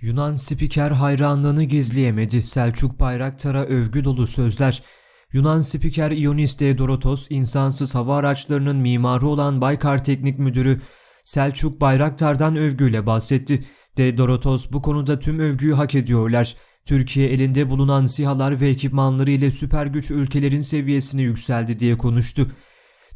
Yunan spiker hayranlığını gizleyemedi. Selçuk Bayraktar'a övgü dolu sözler. Yunan spiker Ionis Theodoratos, insansız hava araçlarının mimarı olan Baykar Teknik Müdürü Selçuk Bayraktar'dan övgüyle bahsetti. Theodoratos bu konuda tüm övgüyü hak ediyorlar. Türkiye elinde bulunan sihalar ve ekipmanları ile süper güç ülkelerin seviyesine yükseldi diye konuştu.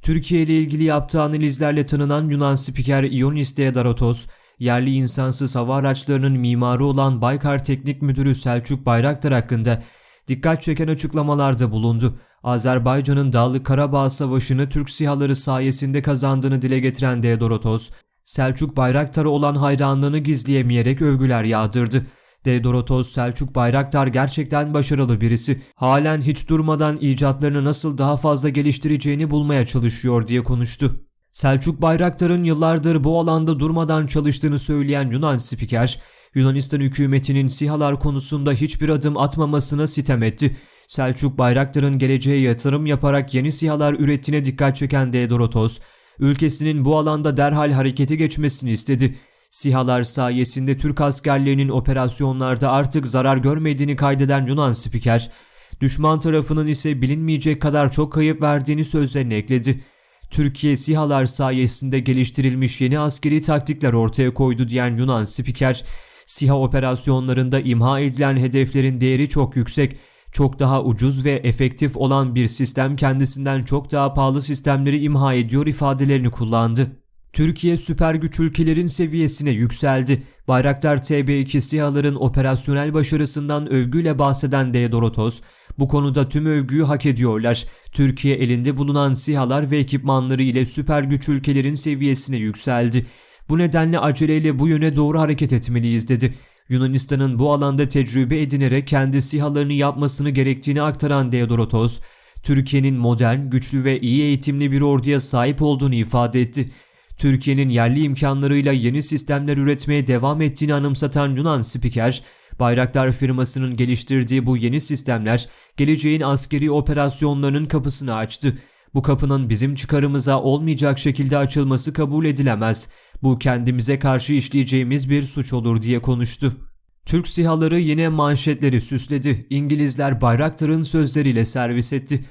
Türkiye ile ilgili yaptığı analizlerle tanınan Yunan spiker Ionis Theodoratos, yerli insansız hava araçlarının mimarı olan Baykar Teknik Müdürü Selçuk Bayraktar hakkında dikkat çeken açıklamalarda bulundu. Azerbaycan'ın Dağlı Karabağ Savaşı'nı Türk sihaları sayesinde kazandığını dile getiren Theodoratos, Selçuk Bayraktar'a olan hayranlığını gizleyemeyerek övgüler yağdırdı. Theodoratos Selçuk Bayraktar gerçekten başarılı birisi. Halen hiç durmadan icatlarını nasıl daha fazla geliştireceğini bulmaya çalışıyor diye konuştu. Selçuk Bayraktar'ın yıllardır bu alanda durmadan çalıştığını söyleyen Yunan spiker, Yunanistan hükümetinin sihalar konusunda hiçbir adım atmamasına sitem etti. Selçuk Bayraktar'ın geleceğe yatırım yaparak yeni sihalar ürettiğine dikkat çeken Theodoratos, ülkesinin bu alanda derhal harekete geçmesini istedi. SİHA'lar sayesinde Türk askerlerinin operasyonlarda artık zarar görmediğini kaydeden Yunan spiker, düşman tarafının ise bilinmeyecek kadar çok kayıp verdiğini sözlerine ekledi. Türkiye SİHA'lar sayesinde geliştirilmiş yeni askeri taktikler ortaya koydu diyen Yunan spiker, SİHA operasyonlarında imha edilen hedeflerin değeri çok yüksek, çok daha ucuz ve efektif olan bir sistem kendisinden çok daha pahalı sistemleri imha ediyor ifadelerini kullandı. Türkiye süper güç ülkelerin seviyesine yükseldi. Bayraktar TB2 SİHA'ların operasyonel başarısından övgüyle bahseden Theodoratos, bu konuda tüm övgüyü hak ediyorlar. Türkiye elinde bulunan SİHA'lar ve ekipmanları ile süper güç ülkelerin seviyesine yükseldi. Bu nedenle aceleyle bu yöne doğru hareket etmeliyiz dedi. Yunanistan'ın bu alanda tecrübe edinerek kendi SİHA'larını yapmasını gerektiğini aktaran Theodoratos, Türkiye'nin modern, güçlü ve iyi eğitimli bir orduya sahip olduğunu ifade etti. Türkiye'nin yerli imkanlarıyla yeni sistemler üretmeye devam ettiğini anımsatan Yunan spiker, Bayraktar firmasının geliştirdiği bu yeni sistemler geleceğin askeri operasyonlarının kapısını açtı. Bu kapının bizim çıkarımıza olmayacak şekilde açılması kabul edilemez. Bu kendimize karşı işleyeceğimiz bir suç olur diye konuştu. Türk sihaları yine manşetleri süsledi. İngilizler Bayraktar'ın sözleriyle servis etti.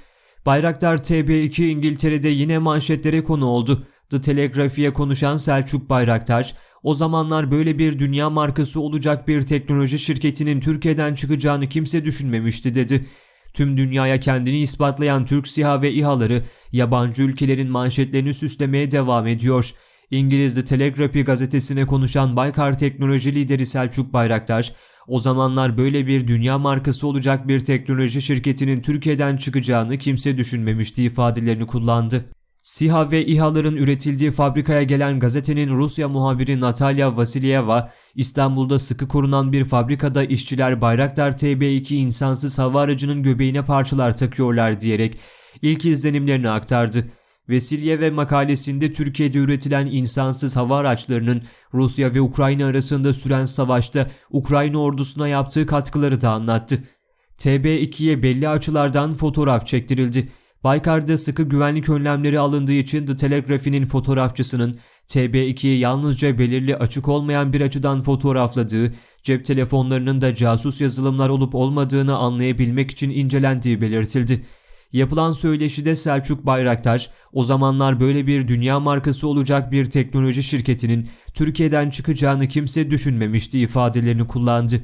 Bayraktar TB2 İngiltere'de yine manşetlere konu oldu. The Telegraph'ye konuşan Selçuk Bayraktar, o zamanlar böyle bir dünya markası olacak bir teknoloji şirketinin Türkiye'den çıkacağını kimse düşünmemişti dedi. Tüm dünyaya kendini ispatlayan Türk SİHA ve İHA'ları yabancı ülkelerin manşetlerini süslemeye devam ediyor. İngiliz The Telegraph gazetesine konuşan Baykar teknoloji lideri Selçuk Bayraktar, o zamanlar böyle bir dünya markası olacak bir teknoloji şirketinin Türkiye'den çıkacağını kimse düşünmemişti ifadelerini kullandı. SİHA ve İHA'ların üretildiği fabrikaya gelen gazetenin Rusya muhabiri Natalya Vasilyeva, İstanbul'da sıkı korunan bir fabrikada işçiler Bayraktar TB2 insansız hava aracının göbeğine parçalar takıyorlar diyerek ilk izlenimlerini aktardı. Vasilyeva makalesinde Türkiye'de üretilen insansız hava araçlarının Rusya ve Ukrayna arasında süren savaşta Ukrayna ordusuna yaptığı katkıları da anlattı. TB2'ye belli açılardan fotoğraf çektirildi. Baykar'da sıkı güvenlik önlemleri alındığı için The Telegraph'inin fotoğrafçısının TB2'yi yalnızca belirli açık olmayan bir açıdan fotoğrafladığı, cep telefonlarının da casus yazılımlar olup olmadığını anlayabilmek için incelendiği belirtildi. Yapılan söyleşide Selçuk Bayraktar, o zamanlar böyle bir dünya markası olacak bir teknoloji şirketinin Türkiye'den çıkacağını kimse düşünmemişti ifadelerini kullandı.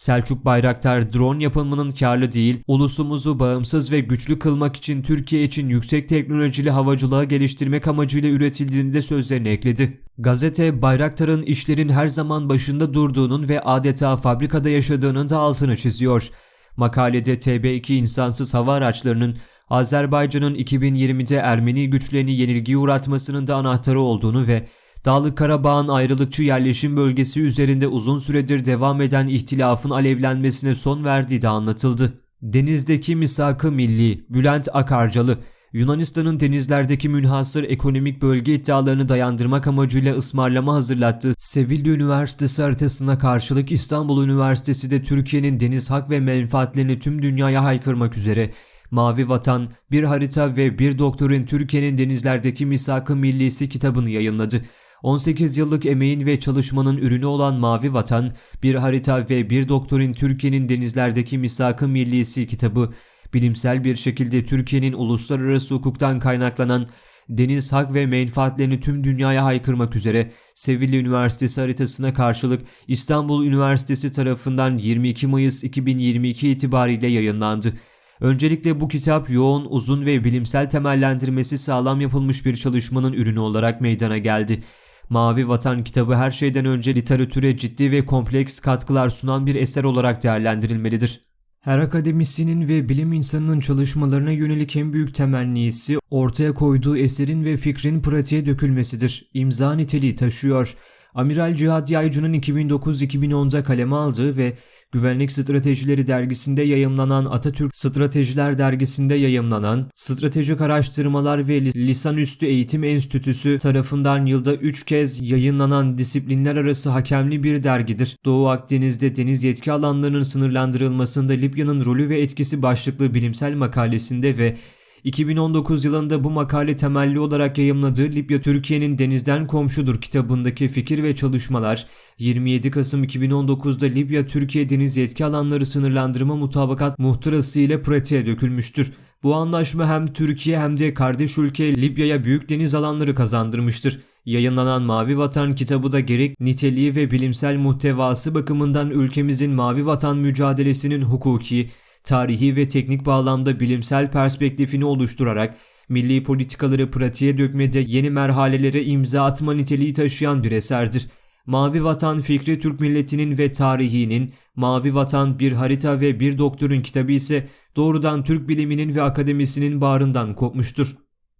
Selçuk Bayraktar drone yapımının karlı değil, ulusumuzu bağımsız ve güçlü kılmak için Türkiye için yüksek teknolojili havacılığa geliştirmek amacıyla üretildiğini de sözlerine ekledi. Gazete Bayraktar'ın işlerin her zaman başında durduğunun ve adeta fabrikada yaşadığının da altını çiziyor. Makalede TB2 insansız hava araçlarının Azerbaycan'ın 2020'de Ermeni güçlerini yenilgiye uğratmasının da anahtarı olduğunu ve Dağlık Karabağ'ın ayrılıkçı yerleşim bölgesi üzerinde uzun süredir devam eden ihtilafın alevlenmesine son verdiği de anlatıldı. Denizdeki misakı milli Bülent Akarcalı, Yunanistan'ın denizlerdeki münhasır ekonomik bölge iddialarını dayandırmak amacıyla ısmarlama hazırlattığı Sevilla Üniversitesi haritasına karşılık İstanbul Üniversitesi de Türkiye'nin deniz hak ve menfaatlerini tüm dünyaya haykırmak üzere Mavi Vatan, Bir Harita ve Bir Doktorun Türkiye'nin Denizlerdeki Misak-ı Millisi kitabını yayınladı. 18 yıllık emeğin ve çalışmanın ürünü olan Mavi Vatan, Bir Harita ve Bir Doktorun Türkiye'nin Denizlerdeki Misak-ı Millisi kitabı, bilimsel bir şekilde Türkiye'nin uluslararası hukuktan kaynaklanan deniz hak ve menfaatlerini tüm dünyaya haykırmak üzere Sevilli Üniversitesi haritasına karşılık İstanbul Üniversitesi tarafından 22 Mayıs 2022 itibariyle yayınlandı. Öncelikle bu kitap yoğun, uzun ve bilimsel temellendirmesi sağlam yapılmış bir çalışmanın ürünü olarak meydana geldi. Mavi Vatan kitabı her şeyden önce literatüre ciddi ve kompleks katkılar sunan bir eser olarak değerlendirilmelidir. Her akademisyenin ve bilim insanının çalışmalarına yönelik en büyük temennisi ortaya koyduğu eserin ve fikrin pratiğe dökülmesidir. İmza niteliği taşıyor. Amiral Cihat Yaycı'nın 2009-2010'da kaleme aldığı ve Güvenlik Stratejileri dergisinde yayımlanan Atatürk Stratejiler dergisinde yayımlanan Stratejik Araştırmalar ve Lisanüstü Eğitim Enstitüsü tarafından yılda 3 kez yayınlanan disiplinler arası hakemli bir dergidir. Doğu Akdeniz'de deniz yetki alanlarının sınırlandırılmasında Libya'nın rolü ve etkisi başlıklı bilimsel makalesinde ve 2019 yılında bu makale temelli olarak yayımladığı Libya Türkiye'nin denizden komşudur kitabındaki fikir ve çalışmalar 27 Kasım 2019'da Libya Türkiye deniz yetki alanları sınırlandırma mutabakat muhtırası ile pratiğe dökülmüştür. Bu anlaşma hem Türkiye hem de kardeş ülke Libya'ya büyük deniz alanları kazandırmıştır. Yayınlanan Mavi Vatan kitabı da gerek niteliği ve bilimsel muhtevası bakımından ülkemizin Mavi Vatan mücadelesinin hukuki, tarihi ve teknik bağlamda bilimsel perspektifini oluşturarak milli politikaları pratiğe dökmede yeni merhalelere imza atma niteliği taşıyan bir eserdir. Mavi Vatan fikri Türk milletinin ve tarihinin, Mavi Vatan bir harita ve bir doktorun kitabı ise doğrudan Türk biliminin ve akademisinin bağrından kopmuştur.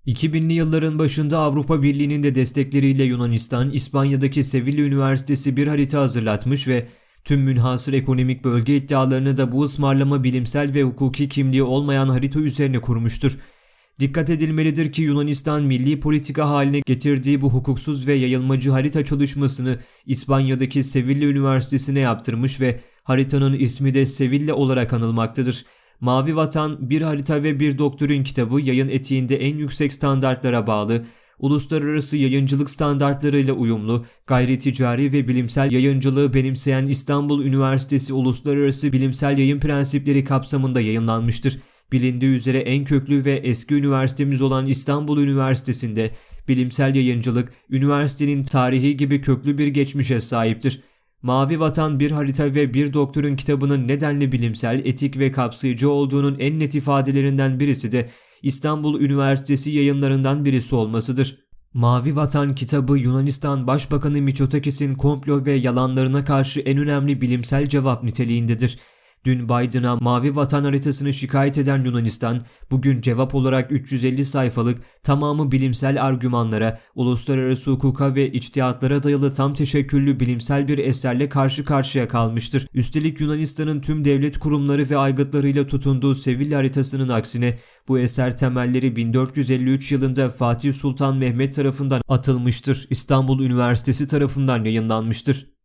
2000'li yılların başında Avrupa Birliği'nin de destekleriyle Yunanistan, İspanya'daki Sevilla Üniversitesi bir harita hazırlatmış ve Tüm münhasır ekonomik bölge iddialarını da bu ısmarlama bilimsel ve hukuki kimliği olmayan harita üzerine kurmuştur. Dikkat edilmelidir ki Yunanistan milli politika haline getirdiği bu hukuksuz ve yayılmacı harita çalışmasını İspanya'daki Sevilla Üniversitesi'ne yaptırmış ve haritanın ismi de Sevilla olarak anılmaktadır. Mavi Vatan, Bir Harita ve Bir Doktorun kitabı yayın etiğinde en yüksek standartlara bağlı, uluslararası yayıncılık standartlarıyla uyumlu, gayri ticari ve bilimsel yayıncılığı benimseyen İstanbul Üniversitesi Uluslararası Bilimsel Yayın Prensipleri kapsamında yayınlanmıştır. Bilindiği üzere en köklü ve eski üniversitemiz olan İstanbul Üniversitesi'nde bilimsel yayıncılık, üniversitenin tarihi gibi köklü bir geçmişe sahiptir. Mavi Vatan Bir Harita ve Bir Doktorun kitabının nedenli bilimsel, etik ve kapsayıcı olduğunun en net ifadelerinden birisi de İstanbul Üniversitesi yayınlarından birisi olmasıdır. Mavi Vatan kitabı Yunanistan Başbakanı Mitsotakis'in komplo ve yalanlarına karşı en önemli bilimsel cevap niteliğindedir. Dün Biden'a Mavi Vatan haritasını şikayet eden Yunanistan, bugün cevap olarak 350 sayfalık tamamı bilimsel argümanlara, uluslararası hukuka ve içtihatlara dayalı tam teşekküllü bilimsel bir eserle karşı karşıya kalmıştır. Üstelik Yunanistan'ın tüm devlet kurumları ve aygıtlarıyla tutunduğu Sevilla haritasının aksine bu eser temelleri 1453 yılında Fatih Sultan Mehmet tarafından atılmıştır. İstanbul Üniversitesi tarafından yayınlanmıştır.